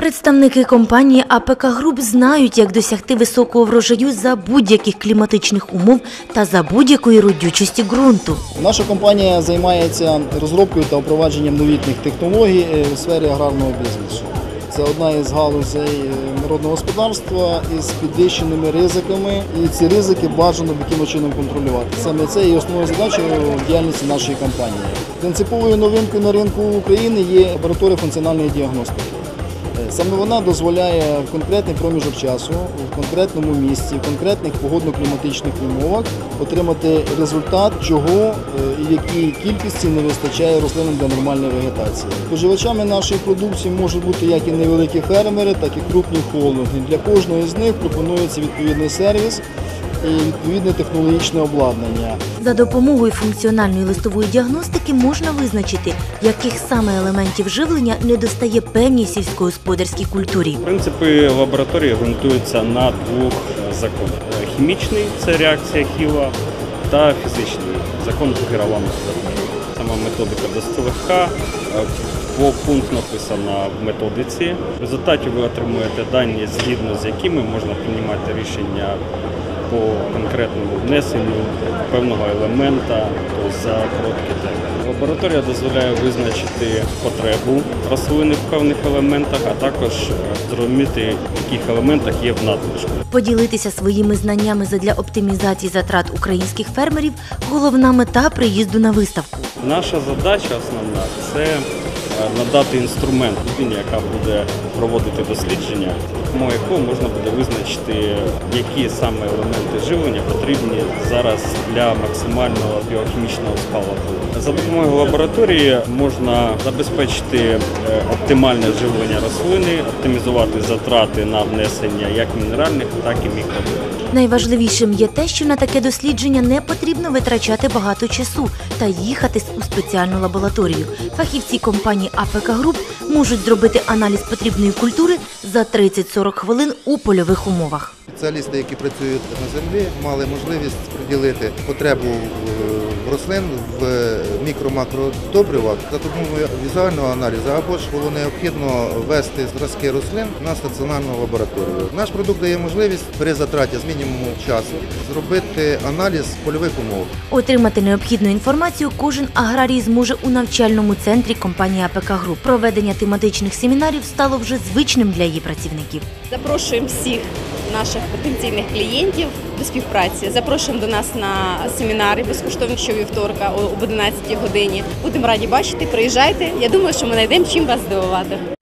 Представники компанії АПК Груп знають, як досягти високого врожаю за будь-яких кліматичних умов та за будь-якої родючості ґрунту. Наша компанія займається розробкою та впровадженням новітніх технологій е, у сфері аграрного бізнесу. Це одна із галузей е, народного господарства із підвищеними ризиками, і ці ризики бажано якимось чином контролювати. Саме це є основною задачею діяльності нашої компанії. Принциповою новинкою на ринку України є лабораторія функціональної діагностики. Е, Саме вона дозволяє в конкретний проміжок часу, в конкретному місці, в конкретних погодно-кліматичних умовах отримати результат, чого е, і якій кількості не вистачає рослинам для нормальної вегетації. Споживачами нашої продукції можуть бути як і невеликі фермери, так і крупні холдинги. Для кожного з них пропонується відповідний сервіс відповідне технологічне обладнання. За допомогою функціональної листової діагностики можна визначити, яких саме елементів живлення недостає певній сільськогосподарській культурі. Принципи лабораторії ґрунтуються на двох е, законах: Е, хімічний це реакція хіла, та фізичний закон Гералама. Сама методика досить легка. е, пункт написана в методиці. В результаті ви отримуєте дані, згідно з якими можна приймати рішення по конкретному внесенню певного елемента тобто за короткий термін. Лабораторія дозволяє визначити потребу рослини в певних елементах, а також е, зрозуміти, в яких елементах є в надлишку. Поділитися своїми знаннями задля оптимізації затрат українських фермерів головна мета приїзду на виставку. Наша задача основна це надати інструмент людині, яка буде проводити дослідження, допомогою якого можна буде визначити, які саме елементи живлення потрібні зараз для максимального біохімічного спалаху. За допомогою лабораторії можна забезпечити е, оптимальне живлення рослини, оптимізувати затрати на внесення як мінеральних, так і мікробіологічних. Найважливішим є те, що на таке дослідження не потрібно витрачати багато часу та їхати у спеціальну лабораторію. Фахівці компанії АПК Груп можуть зробити аналіз потрібної культури за 30-40 хвилин у польових умовах. Спеціалісти, які працюють на землі, мали можливість приділити потребу е, рослин в мікро-макродобривах за допомогою візуального аналізу, або ж було необхідно ввести зразки рослин на стаціонарну лабораторію. Наш продукт дає можливість при затраті з мінімуму часу зробити аналіз польових умов. Отримати необхідну інформацію кожен аграрій зможе у навчальному центрі компанії АПК Груп. Проведення тематичних семінарів стало вже звичним для її працівників. Запрошуємо всіх наших потенційних клієнтів до співпраці. Запрошуємо до нас на семінари безкоштовні щовівторка об 11 годині. Будемо раді бачити. Приїжджайте. Я думаю, що ми знайдемо чим вас здивувати.